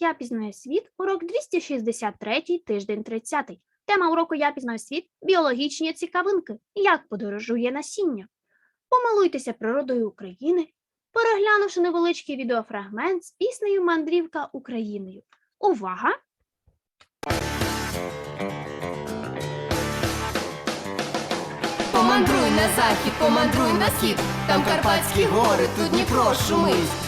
Я пізнаю світ, урок 263, тиждень 30. Тема уроку Я пізнаю світ біологічні цікавинки. Як подорожує насіння. Помилуйтеся природою України, переглянувши невеличкий відеофрагмент з піснею Мандрівка Україною. Увага! Помандруй на захід, помандруй на схід, там Карпатські гори, тут Дніпро шумить.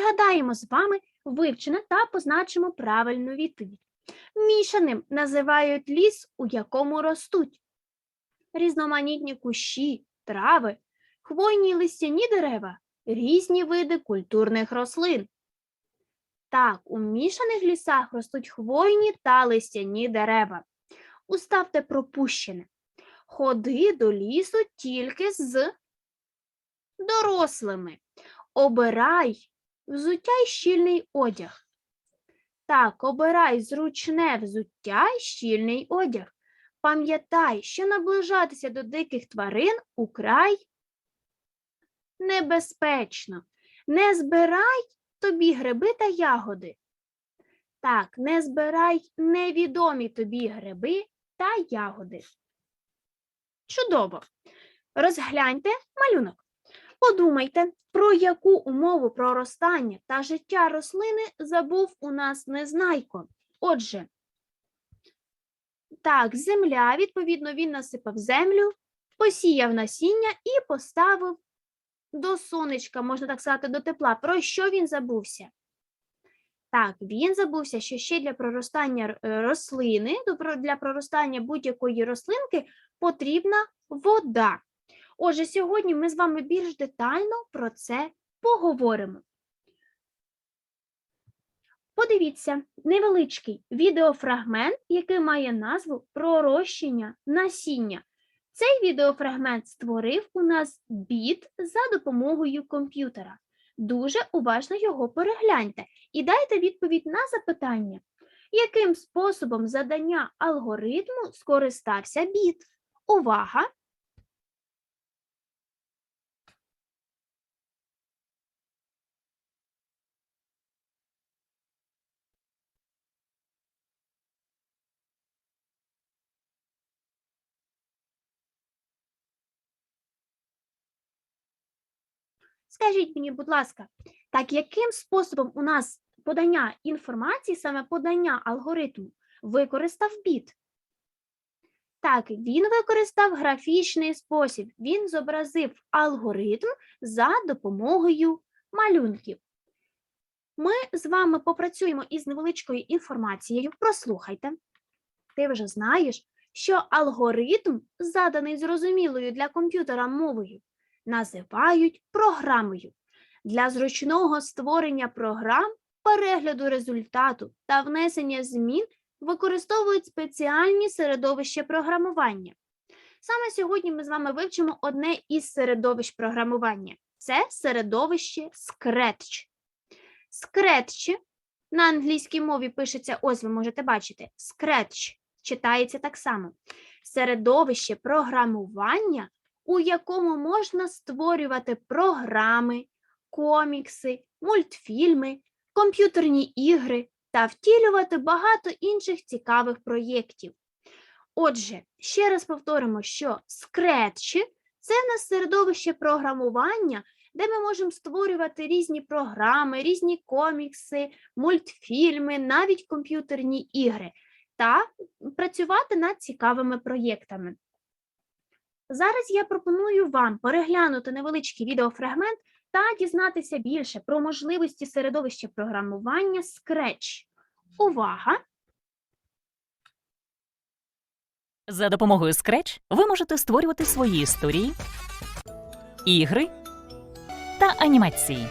пригадаємо з вами вивчене та позначимо правильну відповідь. Мішаним називають ліс, у якому ростуть різноманітні кущі, трави, хвойні листяні дерева, різні види культурних рослин. Так, у мішаних лісах ростуть хвойні та листяні дерева. Уставте пропущене. Ходи до лісу тільки з дорослими. Обирай взуття й щільний одяг. Так, обирай зручне взуття й щільний одяг. Пам'ятай, що наближатися до диких тварин украй небезпечно. Не збирай тобі гриби та ягоди. Так, не збирай невідомі тобі гриби та ягоди. Чудово. Розгляньте малюнок. Подумайте, про яку умову проростання та життя рослини забув у нас незнайко. Отже, так, земля, відповідно, він насипав землю, посіяв насіння і поставив до сонечка, можна так сказати, до тепла. Про що він забувся? Так, він забувся, що ще для проростання е, рослини, для проростання будь-якої рослинки потрібна вода. Отже, сьогодні ми з вами більш детально про це поговоримо. Подивіться невеличкий відеофрагмент, який має назву Пророщення насіння. Цей відеофрагмент створив у нас біт за допомогою комп'ютера. Дуже уважно його перегляньте і дайте відповідь на запитання, яким способом задання алгоритму скористався біт. Увага! Скажіть мені, будь ласка, так яким способом у нас подання інформації, саме подання алгоритму, використав біт? Так, він використав графічний спосіб. Він зобразив алгоритм за допомогою малюнків. Ми з вами попрацюємо із невеличкою інформацією. Прослухайте. Ти вже знаєш, що алгоритм, заданий зрозумілою для комп'ютера мовою, називають програмою. Для зручного створення програм, перегляду результату та внесення змін використовують спеціальні середовища програмування. Саме сьогодні ми з вами вивчимо одне із середовищ програмування. Це середовище Scratch. Scratch на англійській мові пишеться, ось ви можете бачити, Scratch читається так само. Середовище програмування у якому можна створювати програми, комікси, мультфільми, комп'ютерні ігри та втілювати багато інших цікавих проєктів. Отже, ще раз повторимо, що Scratch – це в нас середовище програмування, де ми можемо створювати різні програми, різні комікси, мультфільми, навіть комп'ютерні ігри та працювати над цікавими проєктами. Зараз я пропоную вам переглянути невеличкий відеофрагмент та дізнатися більше про можливості середовища програмування Scratch. Увага! За допомогою Scratch ви можете створювати свої історії, ігри та анімації.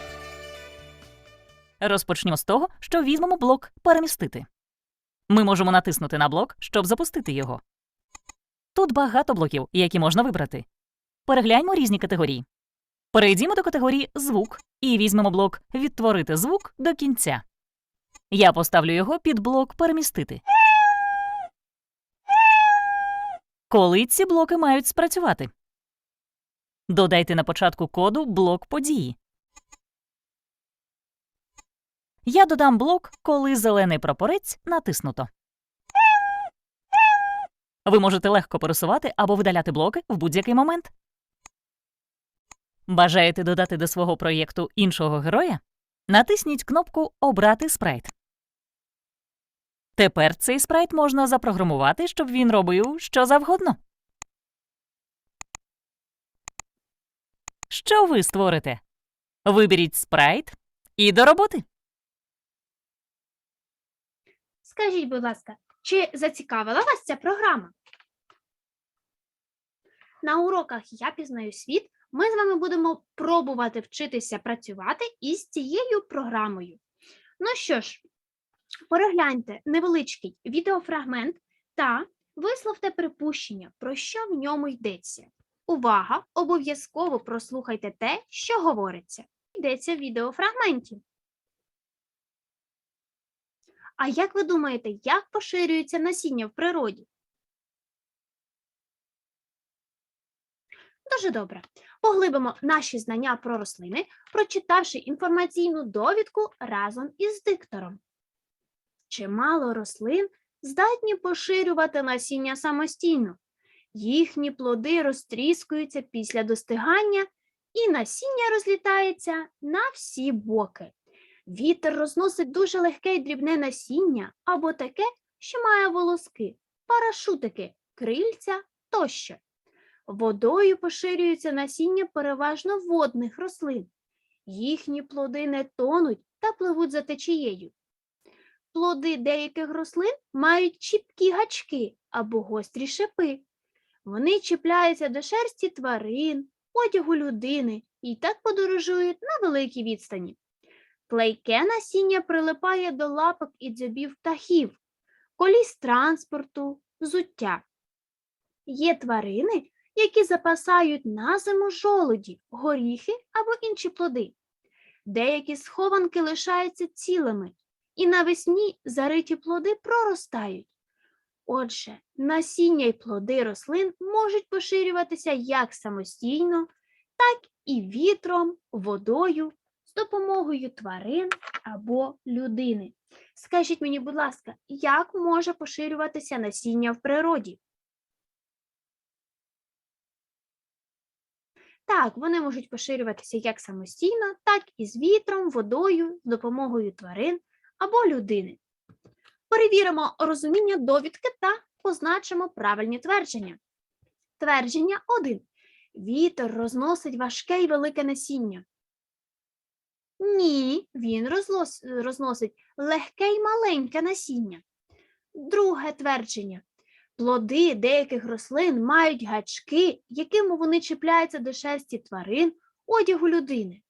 Розпочнемо з того, що візьмемо блок перемістити. Ми можемо натиснути на блок, щоб запустити його. Тут багато блоків, які можна вибрати. Перегляньмо різні категорії. Перейдімо до категорії звук і візьмемо блок Відтворити звук до кінця. Я поставлю його під блок Перемістити. Коли ці блоки мають спрацювати? Додайте на початку коду блок події. Я додам блок, коли зелений прапорець натиснуто. Ви можете легко пересувати або видаляти блоки в будь-який момент. Бажаєте додати до свого проєкту іншого героя? Натисніть кнопку Обрати спрайт. Тепер цей спрайт можна запрограмувати, щоб він робив що завгодно. Що ви створите? Виберіть спрайт і до роботи. Скажіть, будь ласка, чи зацікавила вас ця програма? На уроках Я пізнаю світ ми з вами будемо пробувати вчитися працювати із цією програмою. Ну що ж, перегляньте невеличкий відеофрагмент та висловте припущення, про що в ньому йдеться. Увага! Обов'язково прослухайте те, що говориться. Йдеться в відеофрагменті. А як ви думаєте, як поширюється насіння в природі? Дуже добре. Поглибимо наші знання про рослини, прочитавши інформаційну довідку разом із диктором. Чимало рослин здатні поширювати насіння самостійно. Їхні плоди розтріскуються після достигання, і насіння розлітається на всі боки. Вітер розносить дуже легке й дрібне насіння або таке, що має волоски, парашутики, крильця тощо. Водою поширюється насіння переважно водних рослин. Їхні плоди не тонуть та пливуть за течією. Плоди деяких рослин мають чіпкі гачки або гострі шипи. Вони чіпляються до шерсті тварин, одягу людини і так подорожують на великій відстані. Клейке насіння прилипає до лапок і дзьобів птахів, коліс транспорту, взуття. Є тварини, які запасають на зиму жолуді, горіхи або інші плоди. Деякі схованки лишаються цілими, і навесні зариті плоди проростають. Отже, насіння й плоди рослин можуть поширюватися як самостійно, так і вітром, водою, з допомогою тварин або людини. Скажіть мені, будь ласка, як може поширюватися насіння в природі? Так, вони можуть поширюватися як самостійно, так і з вітром, водою, з допомогою тварин або людини. Перевіримо розуміння довідки та позначимо правильні твердження. Твердження 1. Вітер розносить важке й велике насіння. Ні, він розносить легке й маленьке насіння. Друге твердження. Плоди деяких рослин мають гачки, якими вони чіпляються до шерсті тварин, одягу людини.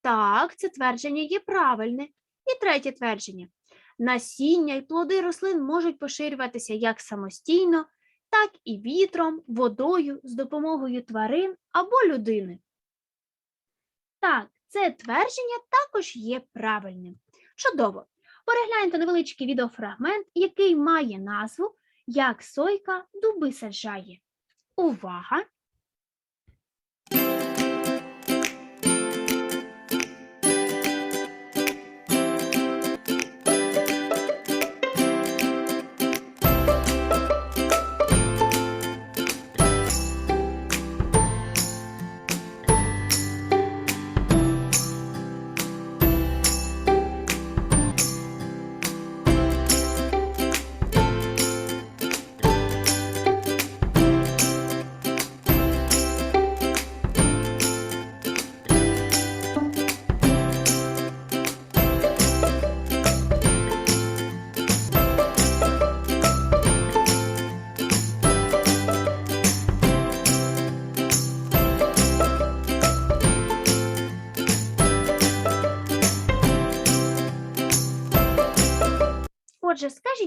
Так, це твердження є правильне. І третє твердження. Насіння й плоди рослин можуть поширюватися як самостійно, так і вітром, водою, з допомогою тварин або людини. Так, це твердження також є правильним. Чудово! Перегляньте невеличкий відеофрагмент, який має назву Як сойка дуби саджає. Увага!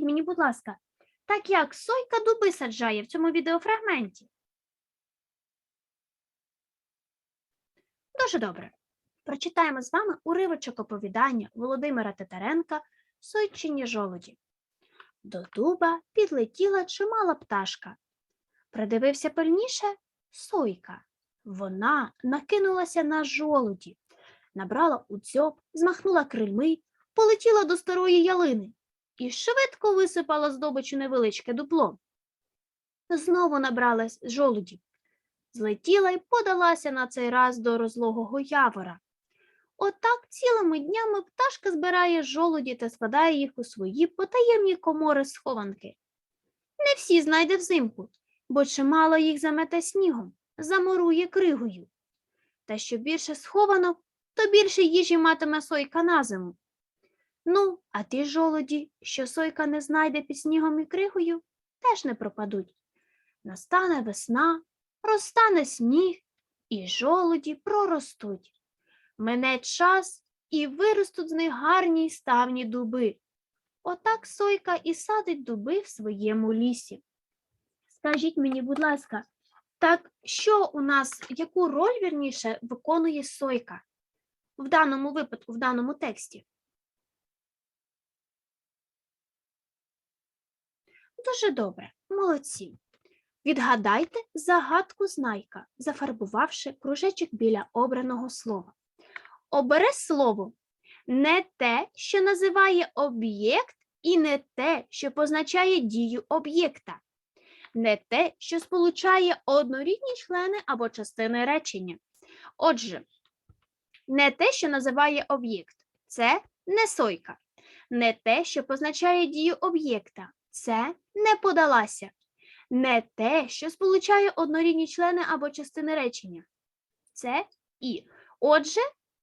Скажіть мені, будь ласка, так як сойка дуби саджає в цьому відеофрагменті? Дуже добре. Прочитаємо з вами уривочок оповідання Володимира Титаренка Сойчині жолуді. До дуба підлетіла чимала пташка. Придивився пильніше сойка. Вона накинулася на жолуді, набрала у дзьоб, змахнула крильми, полетіла до старої ялини і швидко висипала здобичу невеличке дупло. Знову набралась жолуді, злетіла й подалася на цей раз до розлогого явора. Отак цілими днями пташка збирає жолуді та складає їх у свої потаємні комори схованки. Не всі знайде взимку, бо чимало їх замете снігом, замурує кригою. Та що більше схованок, то більше їжі матиме сойка на зиму. Ну, а ті жолуді, що сойка не знайде під снігом і кригою, теж не пропадуть. Настане весна, розтане сніг, і жолуді проростуть. Мине час, і виростуть з них гарні й ставні дуби. Отак сойка і садить дуби в своєму лісі. Скажіть мені, будь ласка, так що у нас, яку роль вірніше виконує сойка в даному випадку, в даному тексті? Дуже добре, молодці. Відгадайте загадку знайка, зафарбувавши кружечок біля обраного слова. Обере слово не те, що називає об'єкт, і не те, що позначає дію об'єкта, не те, що сполучає однорідні члени або частини речення. Отже, не те, що називає об'єкт, це не сойка, не те, що позначає дію об'єкта, це не подалася, не те, що сполучає однорідні члени або частини речення. Це і. Отже,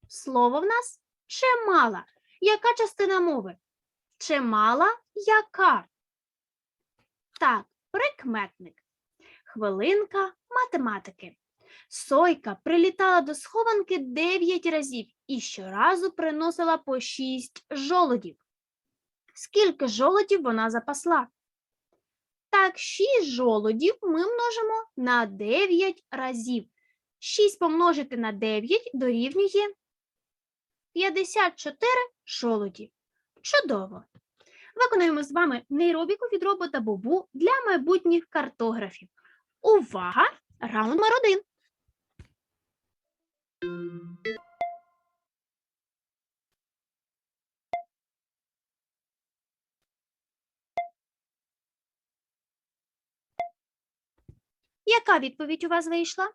слово в нас чимала. Яка частина мови? Чимала яка? Так, прикметник. Хвилинка математики. Сойка прилітала до схованки 9 разів і щоразу приносила по 6 жолудів. Скільки жолудів вона запасла? Так, 6 жолудів ми множимо на 9 разів. 6 помножити на 9 дорівнює 54 жолуді. Чудово! Виконуємо з вами нейробіку від робота Бобу для майбутніх картографів. Увага! Раунд номер один. Яка відповідь у вас вийшла?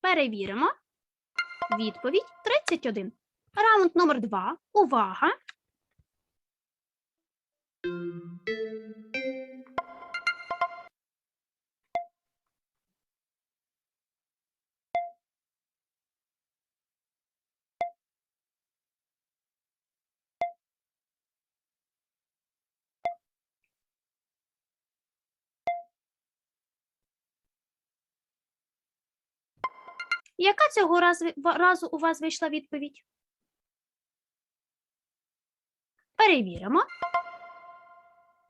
Перевіримо. Відповідь 31. Раунд номер 2. Увага! Яка цього разу, разу у вас вийшла відповідь? Перевіримо.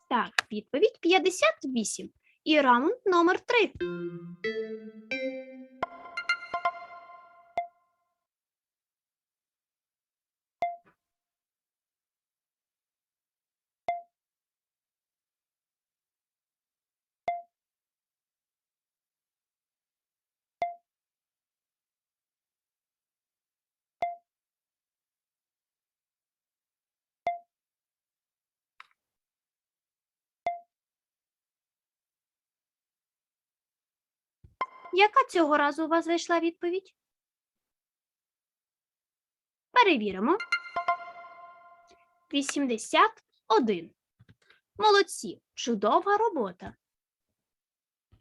Так, відповідь 58. І раунд номер 3. Яка цього разу у вас зайшла відповідь? Перевіримо. 81. Молодці. Чудова робота.